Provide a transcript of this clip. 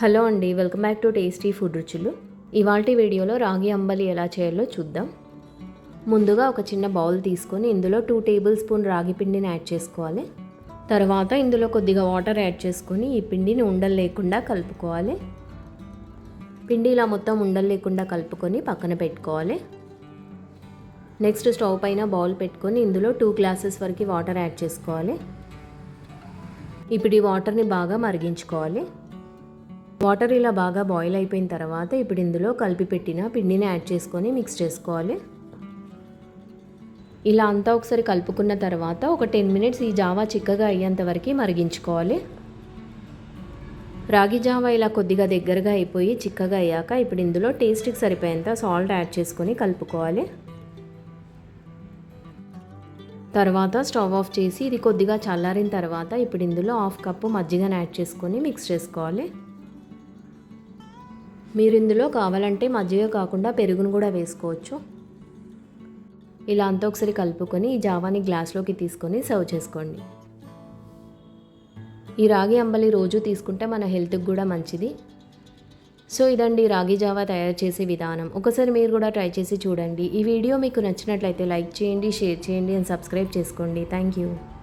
Hello అండి welcome back to tasty food రుచులు. ఇవాల్టి వీడియోలో రాగి అంబలి ఎలా చేయాలో చూద్దాం. ముందుగా ఒక చిన్న బౌల్ తీసుకొని ఇందులో టూ టేబుల్ స్పూన్ రాగి పిండిని యాడ్ చేసుకోవాలి. తర్వాత ఇందులో కొద్దిగా వాటర్ యాడ్ చేసుకొని ఈ పిండిని ఉండలు లేకుండా కలుపుకోవాలి. పిండి ఇలా మొత్తం ఉండలు లేకుండా కలుపుకొని పక్కన పెట్టుకోవాలి. నెక్స్ట్ స్టవ్ పైన బౌల్ పెట్టుకొని ఇందులో టూ గ్లాసెస్ వరకు వాటర్ యాడ్ చేసుకోవాలి. ఇప్పుడు ఈ వాటర్ని బాగా మరిగించుకోవాలి. వాటర్ ఇలా బాగా బాయిల్ అయిపోయిన తర్వాత ఇప్పుడు ఇందులో కలిపి పెట్టిన పిండిని యాడ్ చేసుకొని మిక్స్ చేసుకోవాలి. ఇలా అంతా ఒకసారి కలుపుకున్న తర్వాత ఒక టెన్ మినిట్స్ ఈ జావా చిక్కగా అయ్యేంత వరకు మరిగించుకోవాలి. రాగి జావా ఇలా కొద్దిగా దగ్గరగా అయిపోయి చిక్కగా అయ్యాక ఇప్పుడు ఇందులో టేస్ట్కి సరిపోయేంత సాల్ట్ యాడ్ చేసుకొని కలుపుకోవాలి. తర్వాత స్టవ్ ఆఫ్ చేసి ఇది కొద్దిగా చల్లారిన తర్వాత ఇప్పుడు ఇందులో హాఫ్ కప్పు మజ్జిగను యాడ్ చేసుకొని మిక్స్ చేసుకోవాలి. మీరు ఇందులో కావాలంటే మజ్జిగ కాకుండా పెరుగును కూడా వేసుకోవచ్చు. ఇలా అంతా ఒకసారి కలుపుకొని ఈ జావాని గ్లాస్లోకి తీసుకొని సర్వ్ చేసుకోండి. ఈ రాగి అంబలి రోజు తీసుకుంటే మన హెల్త్కి కూడా మంచిది. సో ఇదండి రాగి జావా తయారు చేసే విధానం. ఒకసారి మీరు కూడా ట్రై చేసి చూడండి. ఈ వీడియో మీకు నచ్చినట్లయితే లైక్ చేయండి షేర్ చేయండి అండ్ సబ్స్క్రైబ్ చేసుకోండి. Thank you.